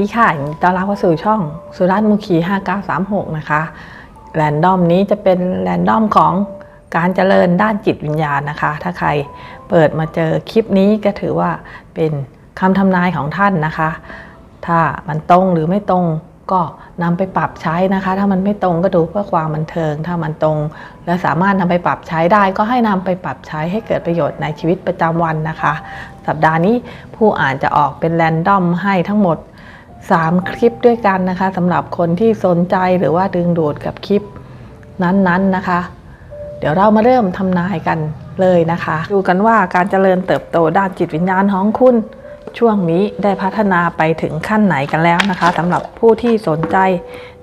ดีค่ะยินดีต้อนรับเข้าสู่ช่องสุรัตน์มุขี5936 นะคะ แรนดอมนี้จะเป็นแรนดอมของการเจริญด้านจิตวิญญาณนะคะ ถ้าใครเปิดมาเจอคลิปนี้ก็ถือว่าเป็นคำทำนายของท่านนะคะ ถ้ามันตรงหรือไม่ตรงก็นำไปปรับใช้นะคะ ถ้ามันไม่ตรงก็ดูเพื่อความบันเทิง ถ้ามันตรง และสามารถนำไปปรับใช้ได้ก็ให้นำไปปรับใช้ให้เกิดประโยชน์ในชีวิตประจำวันนะคะ สัปดาห์นี้ผู้อ่านจะออกเป็นแรนดอมให้ทั้งหมด 3 คลิปด้วยกันนะคะสำหรับคนที่สนใจหรือว่าดึงดูดกับคลิปนั้นๆนะคะ เดี๋ยวเรามาเริ่มทำนายกันเลยนะคะ ดูกันว่าการเจริญเติบโตด้านจิตวิญญาณของคุณ ช่วงนี้ได้พัฒนาไปถึงขั้นไหนกันแล้วนะคะสำหรับผู้ที่สนใจ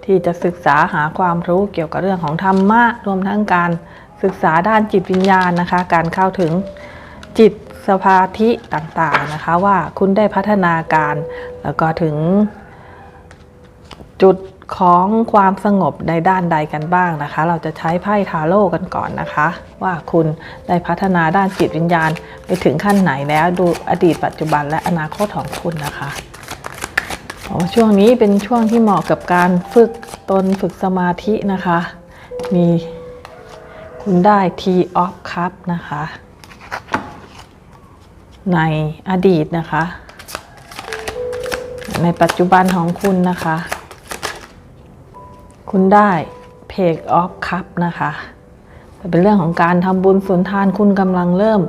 ที่จะศึกษาหาความรู้เกี่ยวกับเรื่องของธรรมะรวมทั้งการศึกษาด้านจิตวิญญาณนะคะ การเข้าถึงจิต สภาธิต่างๆนะคะว่าคุณได้พัฒนาการ แล้วก็ถึงจุดของความสงบในด้านใดกันบ้างนะคะ เราจะใช้ไพ่ทาโร่กันก่อนนะคะ ว่าคุณได้พัฒนาด้านจิตวิญญาณไปถึงขั้นไหนแล้วดูอดีตปัจจุบันและอนาคตของคุณนะคะช่วงนี้เป็นช่วงที่เหมาะกับการฝึกตนฝึกสมาธินะคะ มีคุณได้ T of Cup นะคะ ในอดีตนะคะ ในปัจจุบันของคุณนะคะ คุณได้เพกออฟคัพนะคะเป็นเรื่องของการทำบุญสุนทานคุณกำลังเริ่ม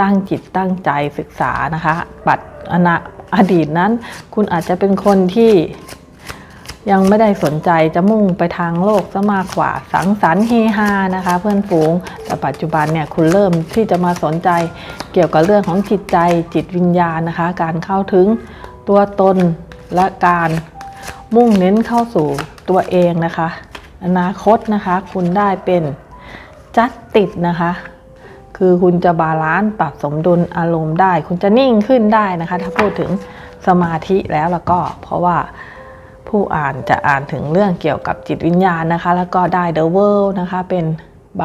ตั้งจิตตั้งใจศึกษานะคะ ปัดอนาอดีตนั้น คุณอาจจะเป็นคนที่ ยังไม่ได้สนใจจะมุ่งไปทางโลกซะมากกว่า สังสรรค์เฮฮานะคะ เพื่อนฝูง แต่ปัจจุบันเนี่ยคุณเริ่มที่จะมาสนใจเกี่ยวกับเรื่องของจิตใจจิตวิญญาณนะคะ การเข้าถึงตัวตนและการมุ่งเน้นเข้าสู่ตัวเองนะคะ อนาคตนะคะคุณได้เป็นจัดติดนะคะ คือคุณจะบาลานซ์ปรับสมดุลอารมณ์ได้ คุณจะนิ่งขึ้นได้นะคะ ถ้าพูดถึงสมาธิแล้วแล้วก็เพราะว่า ผู้อ่านจะอ่านถึงเรื่องเกี่ยวกับจิตวิญญาณนะคะ แล้วก็ได้ The World นะคะเป็นใบ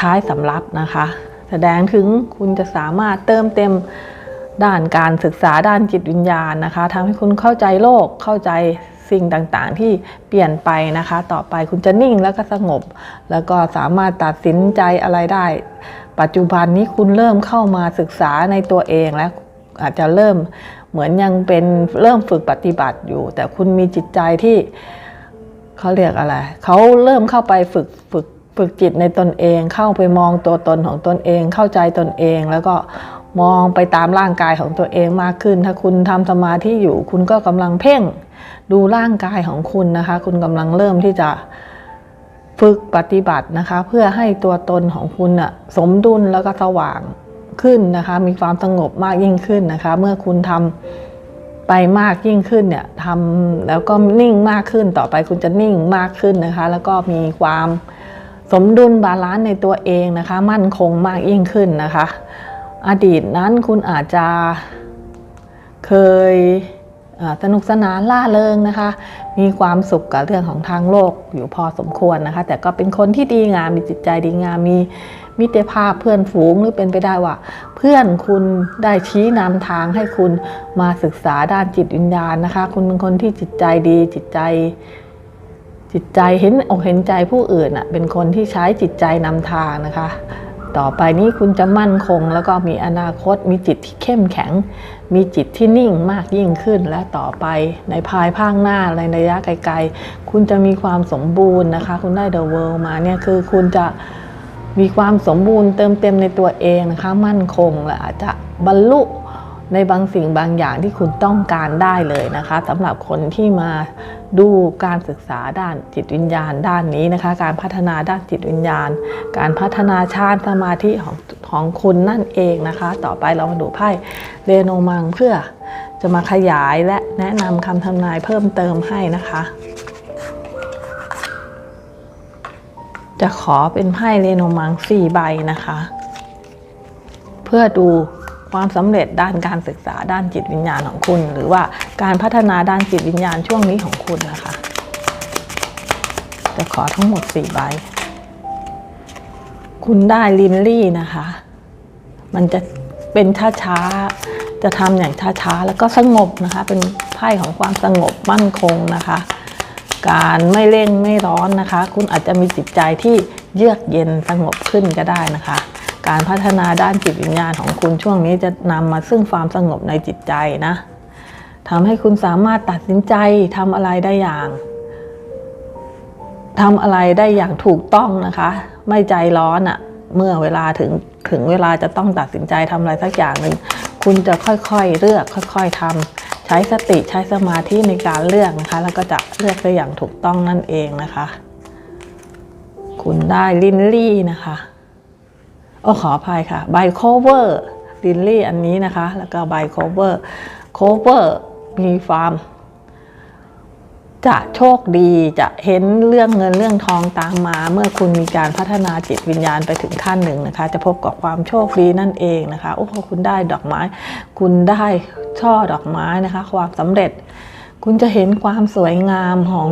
ท้ายสำรับนะคะ แสดงถึงคุณจะสามารถเติมเต็มด้านการศึกษาด้านจิตวิญญาณนะคะทำให้คุณเข้าใจโลกเข้าใจสิ่งต่างๆ ที่เปลี่ยนไปนะคะ ต่อไปคุณจะนิ่งแล้วก็สงบ แล้วก็สามารถตัดสินใจอะไรได้ ปัจจุบันนี้คุณเริ่มเข้ามาศึกษาในตัวเองแล้ว อาจจะเริ่มเหมือนยังเป็นเริ่มฝึกปฏิบัติอยู่ แต่คุณมีจิตใจที่เขาเรียกอะไรเขาเริ่มเข้าไปฝึกฝึกฝึกจิตในตนเอง เข้าไปมองตัวตนของตนเอง เข้าใจตนเอง แล้วก็มองไปตามร่างกายของตัวเองมากขึ้น ถ้าคุณทำสมาธิอยู่ คุณก็กำลังเพ่งดูร่างกายของคุณนะคะ คุณกำลังเริ่มที่จะฝึกปฏิบัตินะคะ เพื่อให้ตัวตนของคุณน่ะสมดุลแล้วก็สว่าง ขึ้นนะคะ มีความสงบมากยิ่งขึ้นนะคะ เมื่อคุณทำไปมากยิ่งขึ้นเนี่ยทำแล้วก็นิ่งมากขึ้นต่อไปคุณจะนิ่งมากขึ้นนะคะ แล้วก็มีความสมดุลบาลานซ์ในตัวเองนะคะ มั่นคงมากยิ่งขึ้นนะคะ อดีตนั้นคุณอาจจะเคยสนุกสนานล่าเริงนะคะ มีความสุขกับเรื่องของทางโลกอยู่พอสมควรนะคะ แต่ก็เป็นคนที่ดีงามมีจิตใจดีงามมี มิตรภาพเพื่อนฝูงหรือเป็นไปได้ว่า เพื่อนคุณได้ชี้นำทางให้คุณมาศึกษาด้านจิตวิญญาณนะคะ คุณเป็นคนที่จิตใจดีจิตใจ จิตใจเห็นอกเห็นใจผู้อื่นอะเป็นคนที่ใช้จิตใจนำทางนะคะ ต่อไปนี้คุณจะมั่นคง แล้วก็มีอนาคต มีจิตที่เข้มแข็ง มีจิตที่นิ่งมากยิ่งขึ้น และต่อไปในภายภาคหน้าในระยะไกล ๆ คุณจะมีความสมบูรณ์นะคะ คุณได้ The World มาเนี่ยคือคุณจะ มีความสมบูรณ์เติมเต็มในตัวเองนะคะ มั่นคงและอาจจะบรรลุในบางสิ่งบางอย่างที่คุณต้องการได้เลยนะคะสำหรับคนที่มาดูการศึกษาด้านจิตวิญญาณด้านนี้นะคะ การพัฒนาด้านจิตวิญญาณ การพัฒนาฌานสมาธิของของคุณนั่นเองนะคะ ต่อไปเรามาดูไพ่เรโนมังเพื่อจะมาขยายและแนะนำคำทำนายเพิ่มเติมให้นะคะ จะขอเป็นไพ่เรโนมังสี่ใบนะคะ เพื่อดูความสำเร็จด้านการศึกษาด้านจิตวิญญาณของคุณ หรือว่าการพัฒนาด้านจิตวิญญาณช่วงนี้ของคุณนะคะ จะขอทั้งหมดสี่ใบ คุณได้ลินลี่นะคะ มันจะเป็นช้าๆจะทำอย่างช้าๆ แล้วก็สงบนะคะ เป็นไพ่ของความสงบมั่นคงนะคะ การไม่เร่งไม่ร้อนนะคะ คุณอาจจะมีจิตใจที่เยือกเย็นสงบขึ้นก็ได้นะคะ การพัฒนาด้านจิตวิญญาณของคุณช่วงนี้จะนำมาซึ่งความสงบในจิตใจนะทำให้คุณสามารถตัดสินใจทำอะไรได้อย่างทำอะไรได้อย่างถูกต้องนะคะ ไม่ใจร้อนอะ่ะเมื่อเวลาถึงถึงเวลาจะต้องตัดสินใจทำอะไรสักอย่างหนึ่งคุณจะค่อยๆเลือกค่อย ๆทำ ใช้สติใช้สมาธิในการเลือกนะคะ แล้วก็จะเลือกได้อย่างถูกต้องนั่นเองนะคะ คุณได้ลินลี่นะคะโอ้ขออภัยค่ะไบโคเวอร์ลินลี่อันนี้นะคะ แล้วก็ไบโคเวอร์โคเวอร์มีฟาร์ม จะโชคดีจะเห็นเรื่องเงินเรื่องทองตามมา เมื่อคุณมีการพัฒนาจิตวิญญาณไปถึงขั้นหนึ่งนะคะ จะพบกับความโชคดีนั่นเองนะคะโอ้โหคุณได้ดอกไม้ คุณได้ช่อดอกไม้นะคะ ความสำเร็จ คุณจะเห็นความสวยงามของ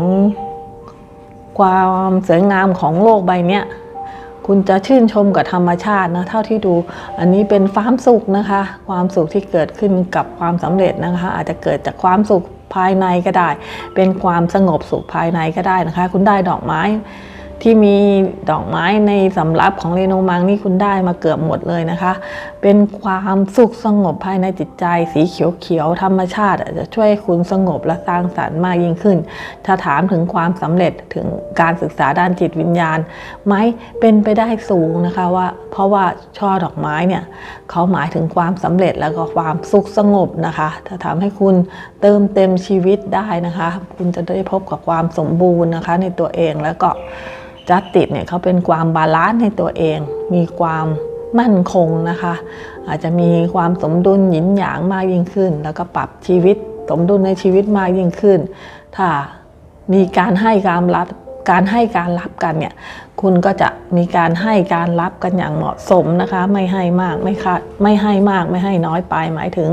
ความสวยงามของโลกใบเนี้ยคุณจะชื่นชมกับธรรมชาตินะเท่าที่ดู อันนี้เป็นความสุขนะคะ ความสุขที่เกิดขึ้นกับความสำเร็จนะคะ อาจจะเกิดจากความสุข ภายในก็ได้ เป็นความสงบสุขภายในก็ได้นะคะ คุณได้ดอกไม้ที่มีดอกไม้ในสำรับของเรโนมังนี่คุณได้มาเกือบหมดเลยนะคะ เป็นความสุขสงบภายในจิตใจ สีเขียวๆธรรมชาติอาจจะช่วยคุณสงบและสร้างสรรค์มากยิ่งขึ้น ถ้าถามถึงความสำเร็จถึงการศึกษาด้านจิตวิญญาณไหมเป็นไปได้สูงนะคะว่า เพราะว่าช่อดอกไม้เนี่ยเขาหมายถึงความสำเร็จแล้วก็ความสุขสงบนะคะ ถ้าทำให้คุณเติมเต็มชีวิตได้นะคะ คุณจะได้พบกับความสมบูรณ์นะคะ ในตัวเองแล้วก็จัสติเนี่ยเขาเป็นความบาลานซ์ในตัวเอง มีความ มั่นคงนะคะ อาจจะมีความสมดุลหยินหยางมากยิ่งขึ้น แล้วก็ปรับชีวิตสมดุลในชีวิตมากยิ่งขึ้น ถ้ามีการให้การรับการให้การรับกันเนี่ยคุณก็จะมีการให้การรับกันอย่างเหมาะสมนะคะ ไม่ให้มากไม่คาดไม่ให้มากไม่ให้น้อยไปหมายถึง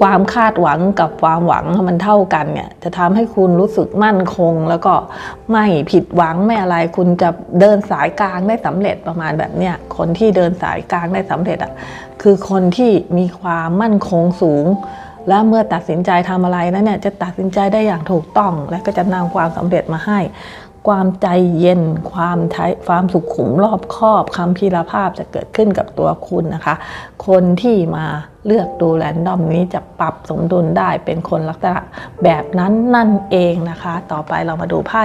ความคาดหวังกับความหวังมันเท่ากันเนี่ย จะทำให้คุณรู้สึกมั่นคง แล้วก็ไม่ผิดหวังไม่อะไร คุณจะเดินสายกลางได้สำเร็จประมาณแบบเนี้ยคนที่เดินสายกลางได้สำเร็จอะคือคนที่มีความมั่นคงสูง และเมื่อตัดสินใจทำอะไรนั้นเนี่ยจะตัดสินใจได้อย่างถูกต้อง และก็จะนำความสำเร็จมาให้ ความใจเย็น ความใช้ความสุขุมรอบคอบคำพีรภาพจะเกิดขึ้นกับตัวคุณนะคะ คนที่มาเลือกดูแรนดอมนี้จะปรับสมดุลได้เป็นคนลักษณะแบบนั้นนั่นเองนะคะ ต่อไปเรามาดูไพ่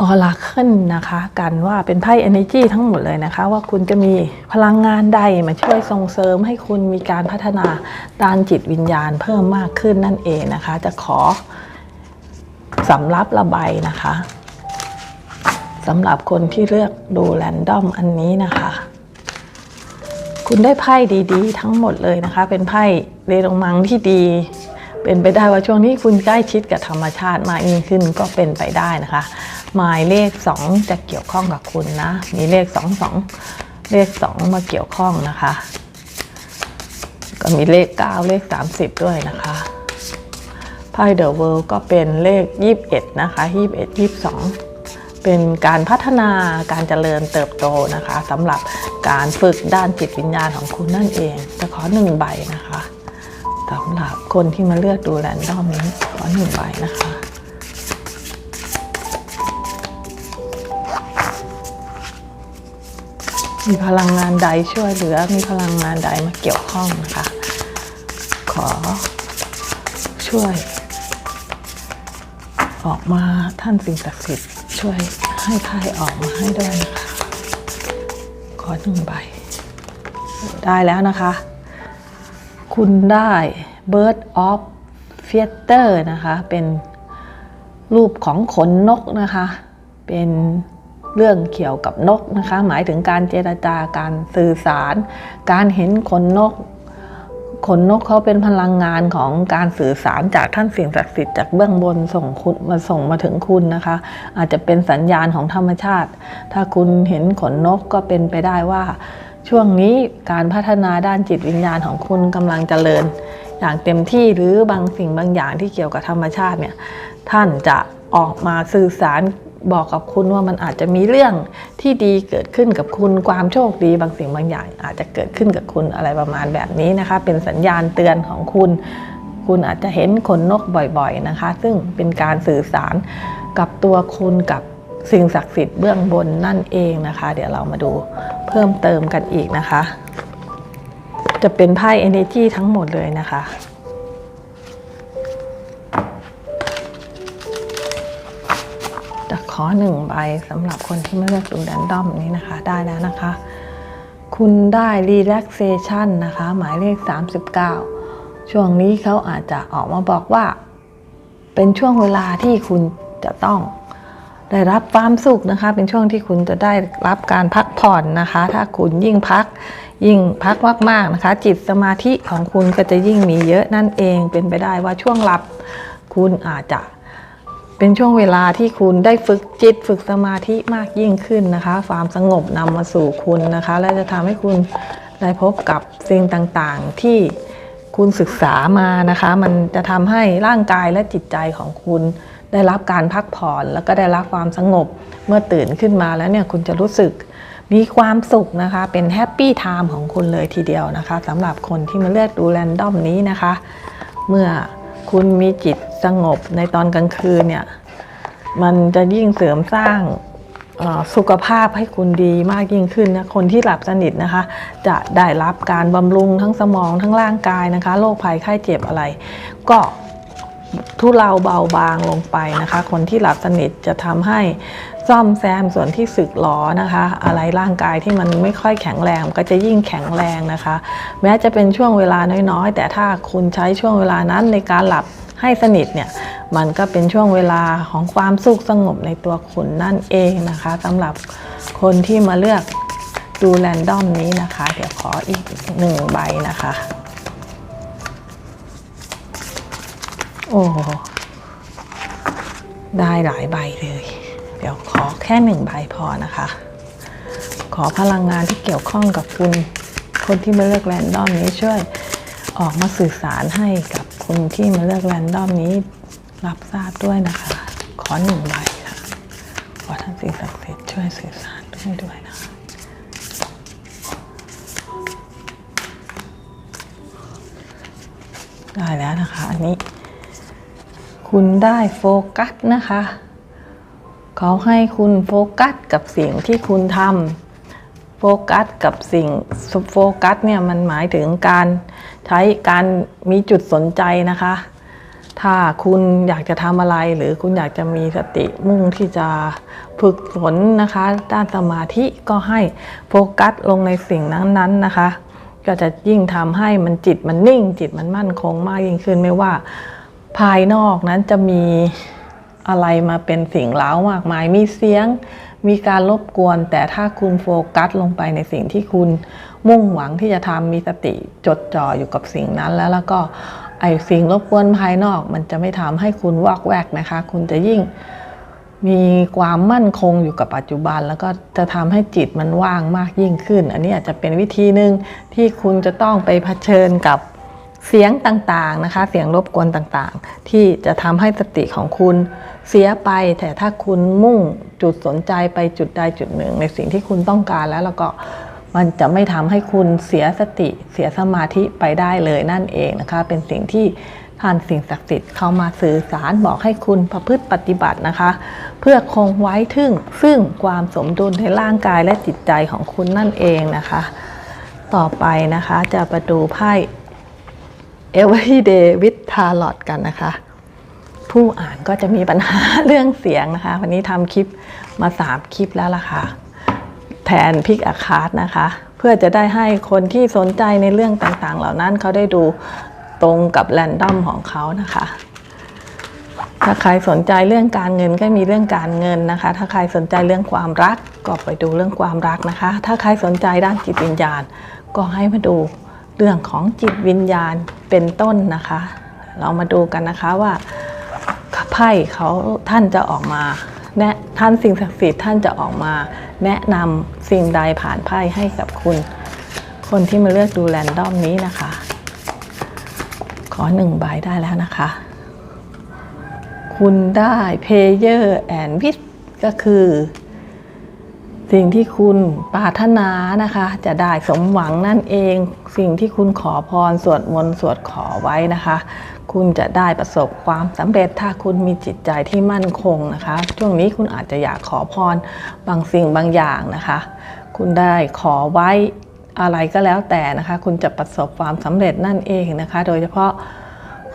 ออราเคิลนะคะ กันว่าเป็นไพ่ Energy ทั้งหมดเลยนะคะ ว่าคุณจะมีพลังงานใดมาช่วยส่งเสริมให้คุณมีการพัฒนาด้านจิตวิญญาณเพิ่มมากขึ้นนั่นเองนะคะ จะขอ สำรับระบายนะคะสำหรับคนที่เลือกดูแรนดอมอันนี้นะคะ คุณได้ไพ่ดีๆ ทั้งหมดเลยนะคะ เป็นไพ่เรลงมังที่ดี เป็นไปได้ว่าช่วงนี้คุณใกล้ชิดกับธรรมชาติมากยิ่งขึ้นก็เป็นไปได้นะคะ หมายเลข 2 จะเกี่ยวข้องกับคุณนะ มีเลข 2 2 เลข 2 มาเกี่ยวข้องนะคะ ก็มีเลข 9 เลข 30 ด้วยนะคะ ไพ่เดอะเวิลด์ก็เป็นเลข 21 นะคะ 21 22 เป็นการพัฒนาการเจริญเติบโตนะคะสำหรับการฝึกด้านจิตวิญญาณของคุณนั่นเองจะขอหนึ่งใบนะคะสำหรับคนที่มาเลือกดูแรนดอมนี้ขอหนึ่งใบนะคะมีพลังงานใดช่วยเหลือ มีพลังงานใดมาเกี่ยวข้องนะคะ ขอช่วย ออกมาท่านสิ่งศักดิ์สิทธิ์ช่วยให้ไพ่ออกมาให้ด้วยนะคะขอหนึ่งใบ ได้แล้วนะคะ คุณได้ Bird of f e a t e r นะคะ เป็นรูปของขนนกนะคะ เป็นเรื่องเกี่ยวกับนกนะคะ หมายถึงการเจรจาการสื่อสาร การเห็นขนนก ขนนกเขาเป็นพลังงานของการสื่อสารจากท่านสิ่งศักดิ์สิทธิ์จากเบื้องบนส่งคุณมาส่งมาถึงคุณนะคะ อาจจะเป็นสัญญาณของธรรมชาติ ถ้าคุณเห็นขนนกก็เป็นไปได้ว่า ช่วงนี้การพัฒนาด้านจิตวิญญาณของคุณกำลังเจริญ อย่างเต็มที่หรือบางสิ่งบางอย่างที่เกี่ยวกับธรรมชาติเนี่ยท่านจะออกมาสื่อสาร บอกกับคุณว่ามันอาจจะมีเรื่องที่ดีเกิดขึ้นกับคุณความโชคดีบางสิ่งบางอย่าง อาจจะเกิดขึ้นกับคุณอะไรประมาณแบบนี้นะคะ เป็นสัญญาณเตือนของคุณ คุณอาจจะเห็นขนนกบ่อยๆนะคะ ซึ่งเป็นการสื่อสารกับตัวคุณกับสิ่งศักดิ์สิทธิ์เบื้องบนนั่นเองนะคะ เดี๋ยวเรามาดูเพิ่มเติมกันอีกนะคะ จะเป็นไพ่ Energy ทั้งหมดเลยนะคะ อหนึ่งใบสำหรับคนที่ไม่เลือกดูแรนดอมนี้นะคะ ได้แล้วนะคะ คุณได้ relaxation นะคะ หมายเลข 39 ช่วงนี้เขาอาจจะออกมาบอกว่า เป็นช่วงเวลาที่คุณจะต้องได้รับความสุขนะคะ เป็นช่วงที่คุณจะได้รับการพักผ่อนนะคะ ถ้าคุณยิ่งพักยิ่งพักมากๆนะคะ จิตสมาธิของคุณก็จะยิ่งมีเยอะนั่นเองเป็นไปได้ว่าช่วงหลับ คุณอาจจะ เป็นช่วงเวลาที่คุณได้ฝึกจิตฝึกสมาธิมากยิ่งขึ้นนะคะ ความสงบนำมาสู่คุณนะคะ และจะทำให้คุณได้พบกับสิ่งต่างๆ ที่คุณศึกษามานะคะ มันจะทำให้ร่างกายและจิตใจของคุณได้รับการพักผ่อนแล้วก็ได้รับความสงบเมื่อตื่นขึ้นมาแล้วเนี่ยคุณจะรู้สึกมีความสุขนะคะ เป็นแฮปปี้ไทม์ของคุณเลยทีเดียวนะคะสำหรับคนที่มาเลือกดูแรนดอมนี้นะคะ เมื่อ คุณมีจิตสงบในตอนกลางคืนเนี่ย มันจะยิ่งเสริมสร้างสุขภาพให้คุณดีมากยิ่งขึ้นนะ คนที่หลับสนิทนะคะ จะได้รับการบำรุงทั้งสมองทั้งร่างกายนะคะ โรคภัยไข้เจ็บอะไร ก็ทุเลาเบาบางลงไปนะคะ คนที่หลับสนิทจะทำให้ ซ่อมแซมส่วนที่สึกหรอนะคะ อะไรร่างกายที่มันไม่ค่อยแข็งแรงก็จะยิ่งแข็งแรงนะคะ แม้จะเป็นช่วงเวลาน้อยๆ แต่ถ้าคุณใช้ช่วงเวลานั้นในการหลับให้สนิทเนี่ยมันก็เป็นช่วงเวลาของความสุขสงบในตัวคุณนั่นเองนะคะสำหรับคนที่มาเลือกดูแรนดอมนี้นะคะ เดี๋ยวขออีกหนึ่งใบนะคะ โอ้ได้หลายใบเลย ดี๋ยวขอแค่หนึ่งใบพอนะคะ ขอพลังงานที่เกี่ยวข้องกับคุณ คนที่มาเลือกแรนดอมนี้ช่วย ออกมาสื่อสารให้กับคนที่มาเลือกแรนดอมนี้รับทราบด้วยนะคะ ขอหนึ่งใบค่ะ ขอท่านสิ่งศักดิ์สิทธิ์ช่วยสื่อสารด้วยด้วยนะคะได้แล้วนะคะ อันนี้ คุณได้โฟกัสนะคะ เขาให้คุณโฟกัสกับสิ่งที่คุณทำโฟกัสกับสิ่งโฟกัสเนี่ยมันหมายถึงการใช้การมีจุดสนใจนะคะ ถ้าคุณอยากจะทำอะไรหรือคุณอยากจะมีสติมุ่งที่จะฝึกฝนนะคะ ด้านสมาธิก็ให้โฟกัสลงในสิ่งนั้นๆนะคะ ก็จะยิ่งทำให้มันจิตมันนิ่ง จิตมันมั่นคงมากยิ่งขึ้นไม่ว่าภายนอกนั้นจะมี อะไรมาเป็นสิ่งเล้ามากมาย มีเสียง มีการรบกวน แต่ถ้าคุณโฟกัสลงไปในสิ่งที่คุณมุ่งหวังที่จะทำมีสติจดจ่ออยู่กับสิ่งนั้นแล้วแล้วก็ไอ้สิ่งรบกวนภายนอก มันจะไม่ทำให้คุณวอกแวกนะคะ คุณจะยิ่งมีความมั่นคงอยู่กับปัจจุบัน แล้วก็จะทำให้จิตมันว่างมากยิ่งขึ้น อันนี้อาจจะเป็นวิธีหนึ่งที่คุณจะต้องไปเผชิญกับเสียงต่างๆนะคะ เสียงรบกวนต่างๆ ที่จะทำให้สติของคุณ เสียไปแต่ถ้าคุณมุ่งจุดสนใจไปจุดใดจุดหนึ่ง ในสิ่งที่คุณต้องการแล้วแล้วก็มันจะไม่ทำให้คุณเสียสติเสียสมาธิไปได้เลยนั่นเองนะคะ เป็นสิ่งที่ท่านสิ่งศักดิ์สิทธิ์เข้ามาสื่อสารบอกให้คุณประพฤติปฏิบัตินะคะ เพื่อคงไว้ถึงซึ่งความสมดุลในร่างกายและจิตใจของคุณนั่นเองนะคะ ต่อไปนะคะจะไปดูไพ่ Everyday with Tarot กันนะคะ ผู้อ่านก็จะมีปัญหาเรื่องเสียงนะคะ วันนี้ทำคลิปมาสามคลิปแล้วล่ะค่ะ แทนพิกอาคาร์ดนะคะ เพื่อจะได้ให้คนที่สนใจในเรื่องต่างๆ เหล่านั้นเขาได้ดูตรงกับแรนดอมของเขานะคะ ถ้าใครสนใจเรื่องการเงินก็มีเรื่องการเงินนะคะ ถ้าใครสนใจเรื่องความรักก็ไปดูเรื่องความรักนะคะ ถ้าใครสนใจด้านจิตวิญญาณ ก็ให้มาดูเรื่องของจิตวิญญาณเป็นต้นนะคะ เรามาดูกันนะคะว่า ไพ่เขาท่านจะออกมาแนะท่านสิ่งศักดิ์สิทธิ์ท่านจะออกมา แนะนำสิ่งใดผ่านไพ่ให้กับคุณ คนที่มาเลือกดูแรนดอมนี้นะคะ ขอหนึ่งใบได้แล้วนะคะ คุณได้ Player and Wish ก็คือสิ่งที่คุณปรารถนานะคะ จะได้สมหวังนั่นเอง สิ่งที่คุณขอพรสวดมนต์สวดขอไว้นะคะ คุณจะได้ประสบความสำเร็จถ้าคุณมีจิตใจที่มั่นคงนะคะ ช่วงนี้คุณอาจจะอยากขอพรบางสิ่งบางอย่างนะคะ คุณได้ขอไว้อะไรก็แล้วแต่นะคะ คุณจะประสบความสำเร็จนั่นเองนะคะ โดยเฉพาะ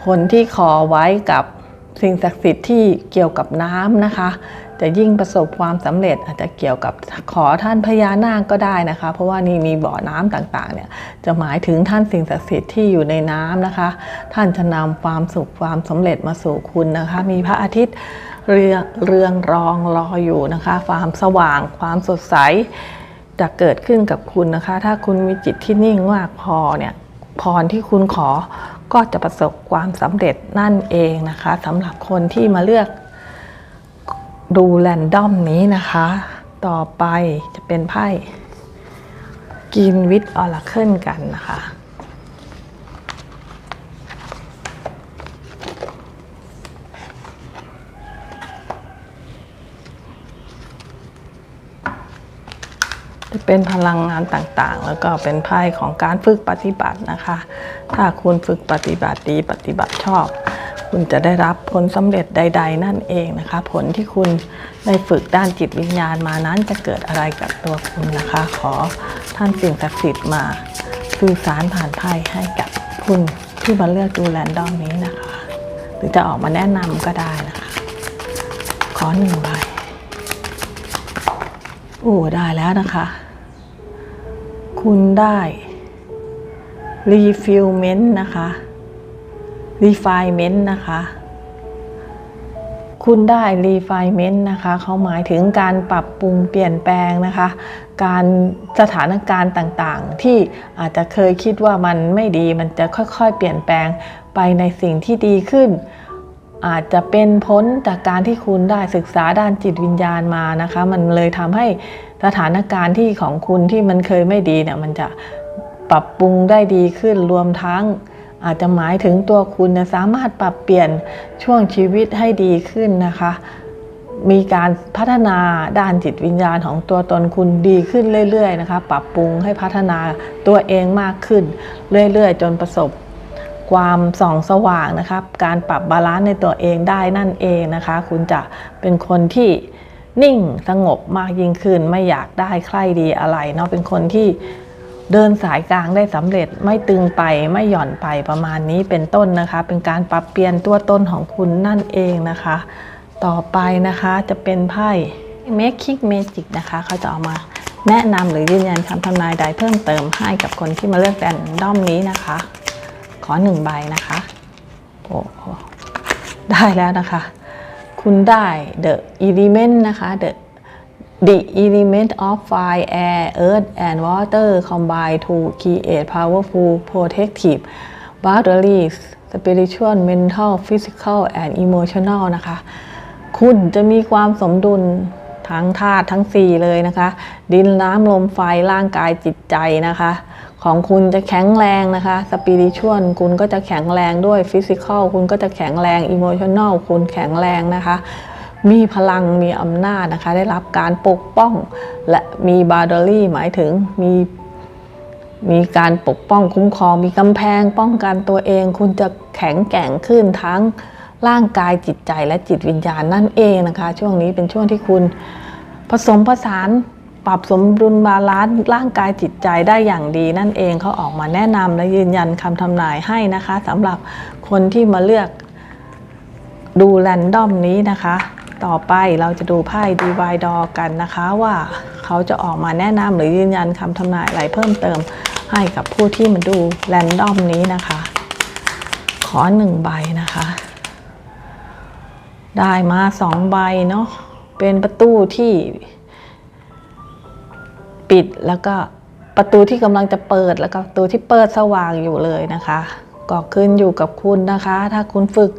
คนที่ขอไว้กับสิ่งศักดิ์สิทธิ์ที่เกี่ยวกับน้ำนะคะ จะยิ่งประสบความสำเร็จอาจจะเกี่ยวกับขอท่านพญานาคก็ได้นะคะ เพราะว่านี่มีบ่อน้ำต่างๆเนี่ยจะหมายถึงท่านสิ่งศักดิ์สิทธิ์ที่อยู่ในน้ำนะคะ ท่านจะนำความสุขความสำเร็จมาสู่คุณนะคะ มีพระอาทิตย์เรืองเรืองรองรออยู่นะคะ ความสว่าง ความสดใสจะเกิดขึ้นกับคุณนะคะ ถ้าคุณมีจิตที่นิ่งมากพอเนี่ยพรที่คุณขอก็จะประสบความสำเร็จนั่นเองนะคะสำหรับคนที่มาเลือก ดูแรนดอมนี้นะคะ ต่อไปจะเป็นไพ่กินวิทออร์เคิลกันนะคะ จะเป็นพลังงานต่างๆ แล้วก็เป็นไพ่ของการฝึกปฏิบัตินะคะ ถ้าคุณฝึกปฏิบัติดีปฏิบัติชอบ คุณจะได้รับผลสำเร็จใด ๆ นั่นเองนะคะ ผลที่คุณได้ฝึกด้านจิตวิญญาณมานั้นจะเกิดอะไรกับตัวคุณนะคะ ขอท่านสิ่งศักดิ์สิทธิ์มาสื่อสารผ่านไพ่ให้กับคุณที่มาเลือกดูแรนดอมนี้นะคะ หรือจะออกมาแนะนำก็ได้นะคะ ขอหนึ่งใบโอ้ได้แล้วนะคะ คุณได้ refillment นะคะ refinement นะคะ คุณได้ refinement นะคะเขาหมายถึงการปรับปรุงเปลี่ยนแปลงนะคะ การสถานการณ์ต่างๆ ที่อาจจะเคยคิดว่ามันไม่ดีมันจะค่อยๆ เปลี่ยนแปลงไปในสิ่งที่ดีขึ้น อาจจะเป็นพ้นจากการที่คุณได้ศึกษาด้านจิตวิญญาณมานะคะ มันเลยทำให้สถานการณ์ที่ของคุณที่มันเคยไม่ดีเนี่ยมันจะปรับปรุงได้ดีขึ้นรวมทั้ง อาจจะหมายถึงตัวคุณนี่ยสามารถปรับเปลี่ยนช่วงชีวิตให้ดีขึ้นนะคะ มีการพัฒนาด้านจิตวิญญาณของตัวตนคุณดีขึ้นเรื่อยๆนะคะ ปรับปรุงให้พัฒนาตัวเองมากขึ้น เรื่อยๆ จนประสบความส่องสว่างนะครับ การปรับบาลานซ์ในตัวเองได้นั่นเองนะคะ คุณจะเป็นคนที่นิ่งสงบมากยิ่งขึ้น ไม่อยากได้ใครดีอะไรเนาะเป็นคนที่ เดินสายกลางได้สำเร็จไม่ตึงไปไม่หย่อนไปประมาณนี้เป็นต้นนะคะ เป็นการปรับเปลี่ยนตัวตนของคุณนั่นเองนะคะ ต่อไปนะคะจะเป็นไพ่ Making Magic นะคะเขาจะเอามาแนะนำหรือยืนยันคำทำนายใดเพิ่มเติมให้กับคนที่มาเลือกแรนด้อมนี้นะคะ ขอหนึ่งใบนะคะโอ้โหได้แล้วนะคะ คุณได้ the element นะคะ the the element of fire air earth and water combine to create powerful protective boundaries spiritual mental physical and emotional นะคะ คุณจะมีความสมดุลทั้งธาตุทั้งสี่เลยนะคะ ดินน้ำลมไฟร่างกายจิตใจนะคะ ของคุณจะแข็งแรงนะคะสปิริชวลคุณก็จะแข็งแรงด้วยฟิสิกอลคุณก็จะแข็งแรงอิโมชัน a ลคุณแข็งแรงนะคะ มีพลังมีอำนาจนะคะ ได้รับการปกป้อง และมีบาร์ดอรี่หมายถึงมีมีการปกป้องคุ้มครอง มีกำแพงป้องกันตัวเอง คุณจะแข็งแกร่งขึ้นทั้งร่างกายจิตใจและจิตวิญญาณนั่นเองนะคะ ช่วงนี้เป็นช่วงที่คุณผสมผสานปรับสมดุลบาลานซ์ร่างกายจิตใจได้อย่างดีนั่นเองเขาออกมาแนะนำและยืนยันคำทำนายให้นะคะสำหรับคนที่มาเลือกดูแรนดอมนี้นะคะ ต่อไปเราจะดูไพ่ดีวายดอกันนะคะว่าเขาจะออกมาแนะนำหรือยืนยันคำทำนายอะไรเพิ่มเติมให้กับผู้ที่มาดูแรนดอมนี้นะคะ ขอหนึ่งใบนะคะ ได้มาสองใบเนาะเป็นประตูที่ ปิดแล้วก็ประตูที่กำลังจะเปิดแล้วก็ประตูที่เปิดสว่างอยู่เลยนะคะ ก็ขึ้นอยู่กับคุณนะคะ ถ้าคุณฝึก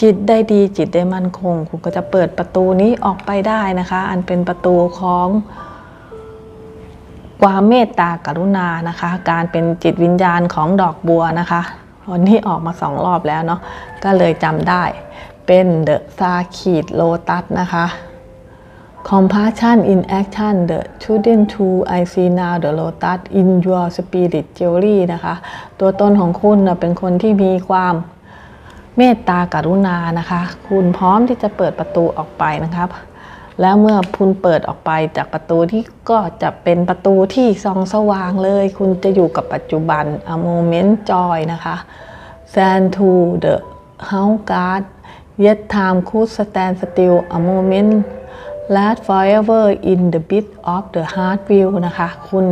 จิตได้ดีจิตได้มั่นคง คุณก็จะเปิดประตูนี้ออกไปได้นะคะ อันเป็นประตูของความเมตตากรุณานะคะ การเป็นจิตวิญญาณของดอกบัวนะคะวันนี้ออกมาสองรอบแล้วเนาะก็เลยจำได้เป็นเดอะซาขีดโลตัสนะคะ compassion in action the children to I see now the lotus in your spirit jewelry นะคะ ตัวตนของคุณนะเป็นคนที่มีความ เมตตากรุณานะคะ คุณพร้อมที่จะเปิดประตูออกไปนะครับ แล้วเมื่อคุณเปิดออกไปจากประตูที่ก็จะเป็นประตูที่ส่องสว่างเลย คุณจะอยู่กับปัจจุบัน a moment joy นะคะ stand to the house guard yet time could stand still a moment last forever in the beat of the heart view นะคะ คุณ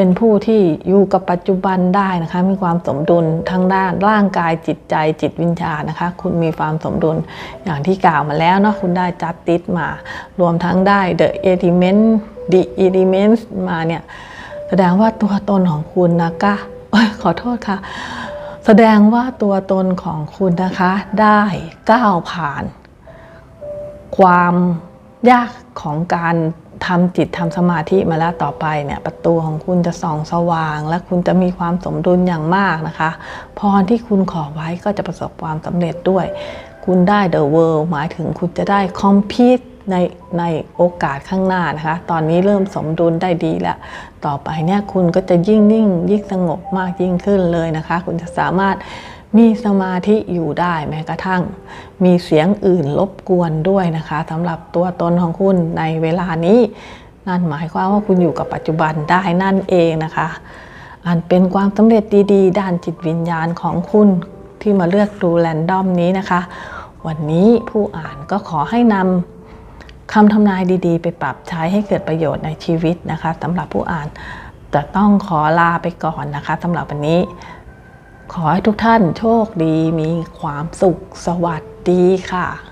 เป็นผู้ที่อยู่กับปัจจุบันได้นะคะ มีความสมดุลทั้งด้านร่างกายจิตใจจิตวิญญาณนะคะ คุณมีความสมดุลอย่างที่กล่าวมาแล้วเนาะคุณได้จัดติสมา รวมทั้งได้ the element the elements มาเนี่ย แสดงว่าตัวตนของคุณนะคะขอโทษค่ะ แสดงว่าตัวตนของคุณนะคะ ได้ก้าวผ่าน ความยากของการ ทำจิตทำสมาธิมาแล้วต่อไปเนี่ยประตูของคุณจะส่องสว่าง และคุณจะมีความสมดุลอย่างมากนะคะ พรที่คุณขอไว้ก็จะประสบความสำเร็จด้วย คุณได้ the world หมายถึงคุณจะได้ compete ในในโอกาสข้างหน้านะคะ ตอนนี้เริ่มสมดุลได้ดีแล้ว ต่อไปเนี่ยคุณก็จะยิ่งนิ่งยิ่งสงบมากยิ่งขึ้นเลยนะคะ คุณจะสามารถ มีสมาธิอยู่ได้แม้กระทั่ง มีเสียงอื่นรบกวนด้วยนะคะสำหรับตัวตนของคุณในเวลานี้ นั่นหมายความว่าคุณอยู่กับปัจจุบันได้นั่นเองนะคะ อันเป็นความสำเร็จดีๆ ด้านจิตวิญญาณของคุณที่มาเลือกดูแรนดอมนี้นะคะ วันนี้ผู้อ่านก็ขอให้นำคำทำนายดีๆ ไปปรับใช้ให้เกิดประโยชน์ในชีวิตนะคะสำหรับผู้อ่านจะต้องขอลาไปก่อนนะคะสำหรับวันนี้ ขอให้ทุกท่านโชคดีมีความสุขสวัสดีค่ะ